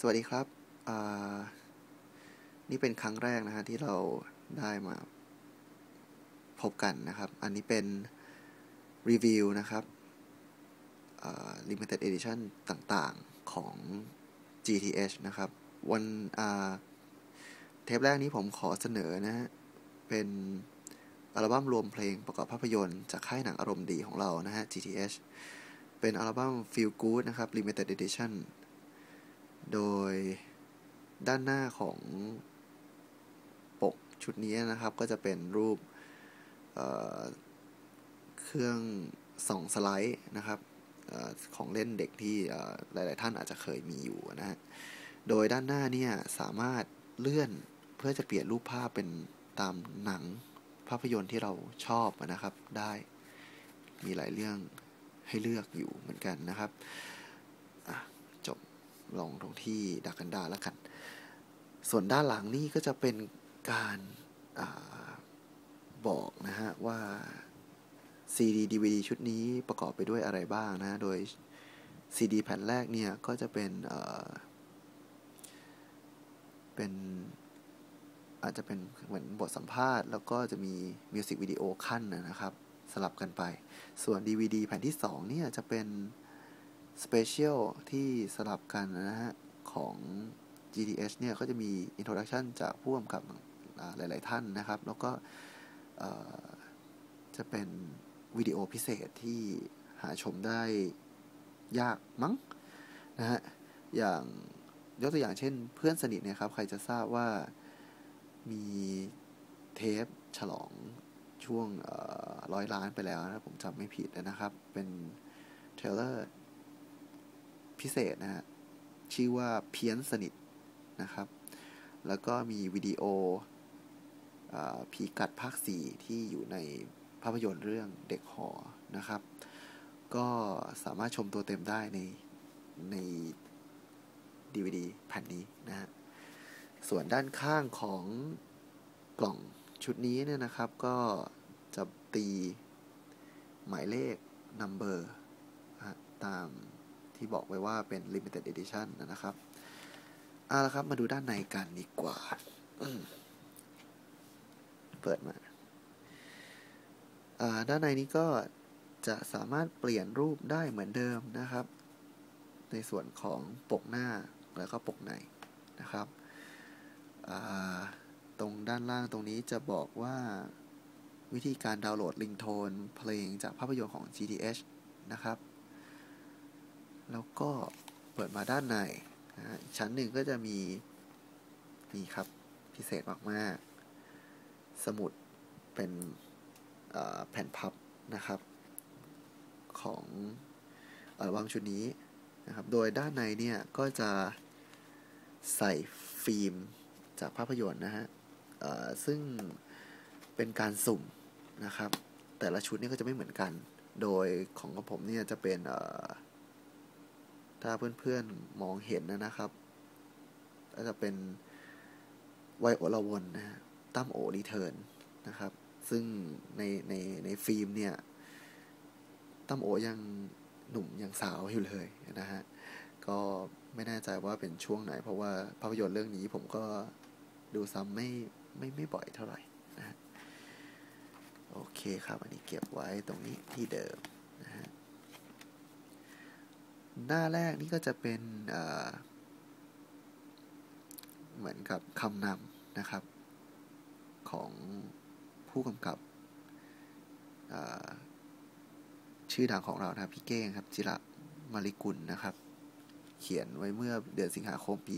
สวัสดีครับ นี่เป็นครั้งแรกนะฮะที่เราได้มาพบกันนะครับ อันนี้เป็นรีวิวนะครับ limited edition ต่างๆของ GTH นะครับ วันเทปแรกนี้ผมขอเสนอนะฮะ เป็นอัลบั้มรวมเพลงประกอบภาพยนตร์จากค่ายหนังอารมณ์ดีของเรานะฮะ GTH เป็นอัลบั้ม Feel Good นะครับ Limited Edition โดยด้านหน้าของปกชุดนี้นะครับ ก็จะเป็นรูปเเครื่องส่องสไลด์นะครับอของเล่นเด็กที่หลาย ๆ ท่านอาจจะเคยมีอยู่นะฮะ โดยด้านหน้าเนี่ยสามารถเลื่อนเพื่อจะเปลี่ยนรูปภาพเป็นตามหนังภาพยนตร์ที่เราชอบนะครับได้มีหลายเรื่องให้เลือกอยู่เหมือนกันนะครับจบ ลงตรงที่ดักกันดาแล้วกัน ส่วนด้านหลังนี่ก็จะเป็นการอบอกนะฮะว่า CD DVD ชุดนี้ประกอบไปด้วยอะไรบ้างนะ โดย CD แผ่นแรกเนี่ย ก็จะเป็นเป็นอาจจะเป็นเหมือนบทสัมภาษณ์ แล้วก็จะมีมิวสิกวิดีโอขั้นนะครับ สลับกันไป ส่วน DVD แผ่นที่ 2 เนี่ยจะเป็น สเปเชียลที่สลับกันนะฮะ ของ GTH เนี่ย ก็จะมีอินโทรดักชันจากผู้กำกับหลาย ๆ ท่านนะครับ แล้วก็จะเป็นวิดีโอพิเศษที่หาชมได้ยากมั้งนะฮะ อย่างยกตัวอย่างเช่นเพื่อนสนิทเนี่ยครับ ใครจะทราบว่ามีเทปฉลองช่วงร้อยล้านไปแล้วนะผมจำไม่ผิดนะครับ เป็นเทเลอร์ พิเศษนะฮะชื่อว่าเพี้ยนสนิทนะครับ แล้วก็มีวิดีโอผีกัดภาคสี่ที่อยู่ในภาพยนตร์เรื่องเด็กหอนะครับ ก็สามารถชมตัวเต็มได้ในใน DVD แผ่นนี้นะฮะส่วนด้านข้างของกล่องชุดนี้เนี่ยนะครับก็จะตีหมายเลข number ตาม ที่บอกไว้ว่าเป็น limited edition นะครับเอาละครับ มาดูด้านในกันดีกว่า เปิดมา ด้านในนี้ก็จะสามารถเปลี่ยนรูปได้เหมือนเดิมนะครับ ในส่วนของปกหน้าแล้วก็ปกในนะครับ ตรงด้านล่างตรงนี้จะบอกว่าวิธีการดาวน์โหลดลิงโทนเพลงจากภาพยนตร์ของ GTH นะครับ แล้วก็เปิดมาด้านในชั้นหนึ่งก็จะมีนี่ครับพิเศษมากๆ สมุดเป็นแผ่นพับนะครับ ของอัลบั้มชุดนี้นะครับ โดยด้านในเนี่ยก็จะใส่ฟิล์มจากภาพยนตร์นะฮะซึ่งเป็นการสุ่มนะครับ แต่ละชุดนี่ก็จะไม่เหมือนกัน โดยของของผมเนี่ยจะเป็น ถ้าเพื่อนๆมองเห็นนะครับก็จะเป็นไวโอลาวนนะฮะตั้มโอรีเทิร์นนะครับ ซึ่งในในในฟิล์มเนี่ยตั้มโอยังหนุ่มยังสาวอยู่เลยนะฮะ ก็ไม่แน่ใจว่าเป็นช่วงไหน เพราะว่าภาพยนตร์เรื่องนี้ผมก็ดูซ้ำไม่ไม่ไม่บ่อยเท่าไหร่นะฮะโอเคครับ อันนี้เก็บไว้ตรงนี้ที่เดิมนะฮะ หน้าแรกนี่ก็จะเป็นเหมือนกับคำนำนะครับ ของผู้กำกับชื่อดังของเรานะพี่เก้งครับ จิระมาริกุลนะครับ เขียนไว้เมื่อเดือนสิงหาคมปี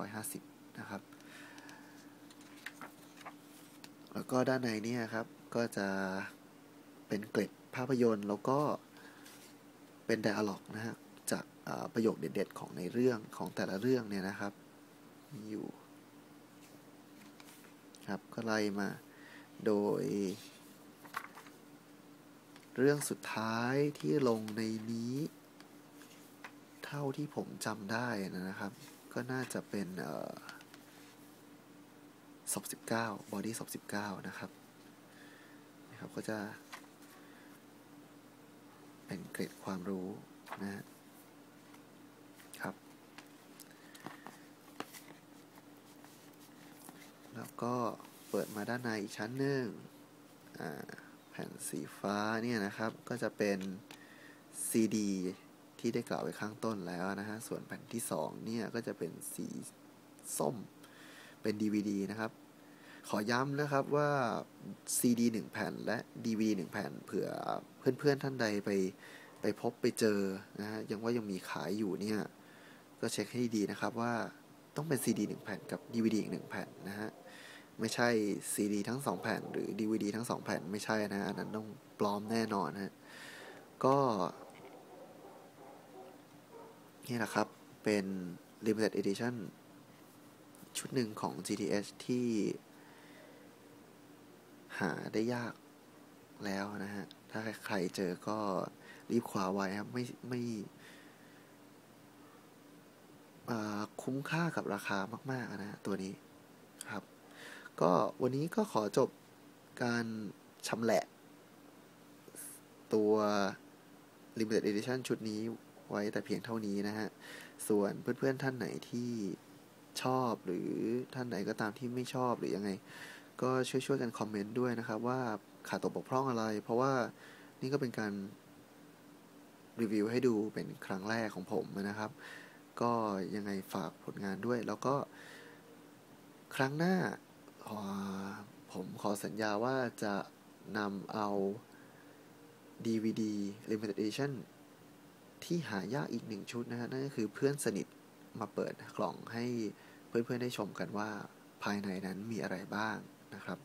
2550 นะครับ แล้วก็ด้านในนี่ครับ ก็จะเป็นเกร็ดภาพยนตร์แล้วก็เป็นไดอะล็อกนะฮะ ประโยคเด็ดๆของในเรื่องของแต่ละเรื่องเนี่ยนะครับมีอยู่ครับก็ไล่มาโดย เรื่องสุดท้ายที่ลงในนี้ เท่าที่ผมจำได้นะครับ ก็น่าจะเป็นศพสิบเก้าบอดี้ศพสิบเก้านะครับนะครับ ก็จะเป็นเกร็ดความรู้นะฮะครับ ก็เปิดมาด้านในอีกชั้นหนึ่งแผ่นสีฟ้าเนี่ยนะครับ ก็จะเป็น CD ที่ได้กล่าวไว้ข้างต้นแล้วนะฮะ ส่วนแผ่นที่2เนี่ยก็จะเป็นสีส้ม เป็น DVD นะครับ ขอย้ำนะครับว่า CD 1 แผ่นและ DVD 1 แผ่นเผื่อเพื่อนๆท่านใดไปไปพบไปเจอนะฮะ ยังว่ายังมีขายอยู่เนี่ย ก็เช็คให้ดีนะครับว่าต้องเป็น CD 1 แผ่นกับ DVD อีก1แผ่นนะฮะ ไม่ใช่ CD ทั้ง2แผ่น หรือ DVD ทั้ง2แผ่นไม่ใช่นะ อันนั้นต้องปลอมแน่นอนฮะก็ นี่แหละครับ เป็น limited edition ชุดหนึ่งของ GTH ที่หาได้ยากแล้วนะฮะ ถ้าใครเจอก็รีบคว้าไว้ครับ ไม่ไม่คุ้มค่ากับราคามาก ๆ นะ ตัวนี้ ก็วันนี้ก็ขอจบการชำแหละ ตัว limited edition ชุดนี้ไว้แต่เพียงเท่านี้นะฮะ ส่วนเพื่อนๆท่านไหนที่ชอบหรือท่านไหนก็ตามที่ไม่ชอบหรือยังไง ก็ช่วยๆกันคอมเมนต์ด้วยนะครับ ว่าขาดตกบกพร่องอะไร เพราะว่านี่ก็เป็นการรีวิวให้ดูเป็นครั้งแรกของผมนะครับ ก็ยังไงฝากผลงานด้วย แล้วก็ครั้งหน้า ผมขอสัญญาว่าจะนำเอา DVD Limited Edition ที่หายากอีกหนึ่งชุดนะฮะนั่นก็คือเพื่อนสนิทมาเปิดกล่องให้เพื่อนๆได้ชมกันว่าภายในนั้นมีอะไรบ้างนะครับ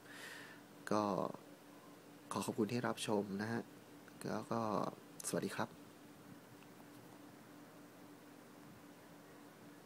ก็ขอขอบคุณที่รับชมนะฮะแล้วก็สวัสดีครับ